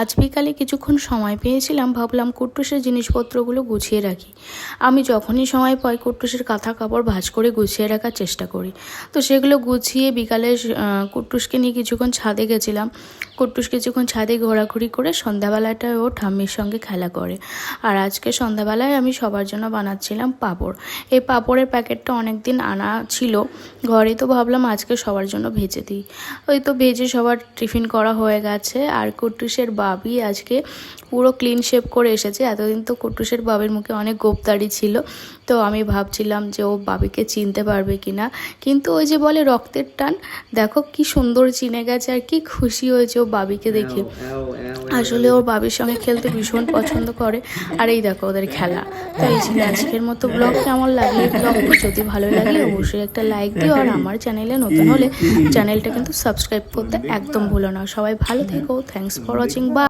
আজ বিকালে কিছুক্ষণ সময় পেয়েছিলাম, ভাবলাম কুট্টুসের জিনিসপত্রগুলো গুছিয়ে রাখি। আমি যখনই সময় পাই, কুট্টুসের কাঁথা কাপড় ভাঁজ করে গুছিয়ে রাখার চেষ্টা করি। তো সেগুলো গুছিয়ে বিকালে কুট্টুসকে নিয়ে কিছুক্ষণ ছাদে গেছিলাম। কুট্টুস কিছুক্ষণ ছাদে ঘোরাঘুরি করে সন্ধ্যাবেলাটায় ও ঠাম্মির সঙ্গে খেলা করে। আর আজকে সন্ধ্যাবেলায় আমি সবার জন্য বানাচ্ছিলাম পাঁপড়। এই পাঁপড়ের প্যাকেটটা অনেক দিন আনা ছিল। ঘরে তো ভাবলাম আজকে সবার জন্য ভেজে দিই। ওই তো ভেজে সবার টিফিন করা হয়ে গেছে। আর কুট্টুসের বাবি আজকে পুরো ক্লিন শেপ করে এসেছে। এতদিন তো কুটুসের বাবির মুখে অনেক গোপদারি ছিল। তো আমি ভাবছিলাম যে ও বাবিকে চিনতে পারবে কি না কিন্তু ওই যে বলে রক্তের টান, দেখো কি সুন্দর চিনে গেছে আর কি খুশি হয়েছে ও বাবিকে দেখে। আসলে ওর বাবির সঙ্গে খেলতে ভীষণ পছন্দ করে। আর এই দেখো ওদের খেলা। তো এই ছিল আজকের মতো ব্লগ কেমন লাগল? ব্লগটি যদি ভালো লাগে, অবশ্যই একটা লাইক দিও। আর আমার চ্যানেলে নতুন হলে চ্যানেলটা কিন্তু সাবস্ক্রাইব করতে একদম ভুলো না। সবাই ভালো থেকো। Thanks for watching